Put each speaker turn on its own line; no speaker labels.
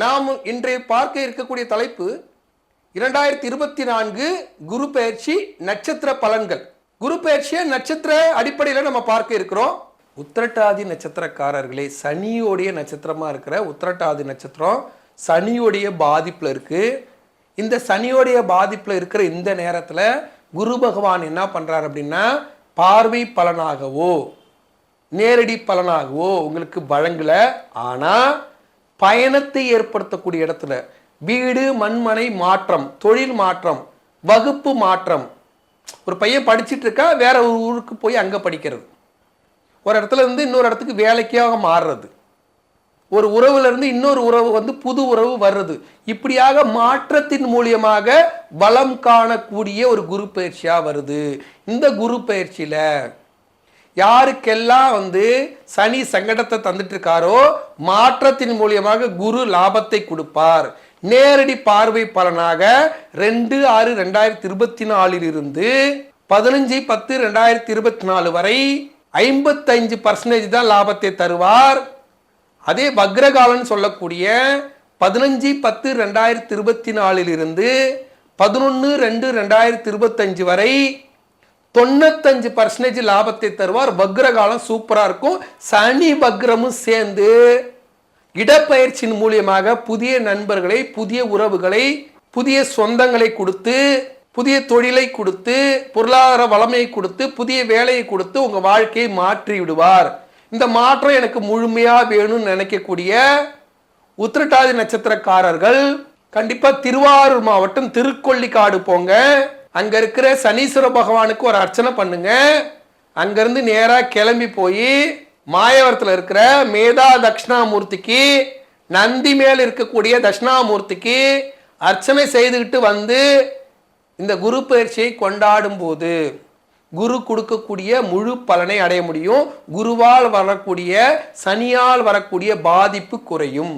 நாம் இன்றைய பார்க்க இருக்கக்கூடிய தலைப்பு இரண்டாயிரத்தி இருபத்தி நான்கு குரு பயிற்சி நட்சத்திர பலன்கள். குரு பயிற்சியை நட்சத்திர அடிப்படையில் நம்ம பார்க்க இருக்கிறோம். உத்திரட்டாதி நட்சத்திரக்காரர்களே சனியோடைய நட்சத்திரமாக இருக்கிற உத்திரட்டாதி நட்சத்திரம் சனியோடைய பாதிப்பில் இருக்குது இந்த சனியோடைய பாதிப்பில் இருக்கிற இந்த நேரத்தில் குரு பகவான் என்ன பண்ணுறார் அப்படின்னா பார்வை பலனாகவோ நேரடி பலனாகவோ உங்களுக்கு வழங்கலை ஆனால் பயணத்தை ஏற்படுத்தக்கூடிய இடத்துல வீடு மண்மனை மாற்றம் தொழில் மாற்றம் வகுப்பு மாற்றம். ஒரு பையன் படிச்சிட்டு இருக்கா வேற ஒரு ஊருக்கு போய் அங்கே படிக்கிறது. ஒரு இடத்துல இருந்து இன்னொரு இடத்துக்கு வேலைக்காக மாறுறது. ஒரு உறவுல இருந்து இன்னொரு உறவு வந்து புது உறவு வர்றது. இப்படியாக மாற்றத்தின் மூலியமாக வளம் காணக்கூடிய ஒரு குரு பயிற்சியாக வருது. இந்த குரு பயிற்சியில் யாருக்கெல்லாம் வந்து சனி சங்கடத்தை தந்துட்டு இருக்காரோ மாற்றத்தின் மூலியமாக குரு லாபத்தை கொடுப்பார். நேரடி பார்வை பலனாக ரெண்டு ஆறு ரெண்டாயிரத்தி இருபத்தி நாலில் இருந்து பதினஞ்சு பத்து ரெண்டாயிரத்தி இருபத்தி நாலு வரை ஐம்பத்தஞ்சு பர்சன்டேஜ் தான் லாபத்தை தருவார். அதே வக்ரகாலன்னு சொல்லக்கூடிய பதினஞ்சு பத்து ரெண்டாயிரத்தி இருபத்தி நாலில் இருந்து பதினொன்று ரெண்டு ரெண்டாயிரத்தி இருபத்தஞ்சு வரை தொண்ணூத்தஞ்சு பர்சன்டேஜ் லாபத்தை தருவார். வக்ரகாலம் சூப்பராக இருக்கும். சனி வக்ரமும் சேர்ந்து இடப்பயிற்சியின் மூலியமாக புதிய நண்பர்களை புதிய உறவுகளை புதிய சொந்தங்களை கொடுத்து புதிய தொழிலை கொடுத்து பொருளாதார வளமையை கொடுத்து புதிய வேலையை கொடுத்து உங்கள் வாழ்க்கையை மாற்றி விடுவார். இந்த மாற்றம் எனக்கு முழுமையாக வேணும்னு நினைக்கக்கூடிய உத்திரட்டாதி நட்சத்திரக்காரர்கள் கண்டிப்பாக திருவாரூர் மாவட்டம் திருக்கொள்ளிக்காடு போங்க. அங்க இருக்கிற சனீஸ்வர பகவானுக்கு ஒரு அர்ச்சனை பண்ணுங்க. அங்கிருந்து நேரா கிளம்பி போய் மாயவரத்தில் இருக்கிற மேதா தட்சிணாமூர்த்திக்கு நந்தி மேல் இருக்கக்கூடிய தட்சிணாமூர்த்திக்கு அர்ச்சனை செய்துக்கிட்டு வந்து இந்த குரு பயிற்சியை கொண்டாடும் போது குரு கொடுக்கக்கூடிய முழு பலனை அடைய முடியும். குருவால் வரக்கூடிய சனியால் வரக்கூடிய பாதிப்பு குறையும்.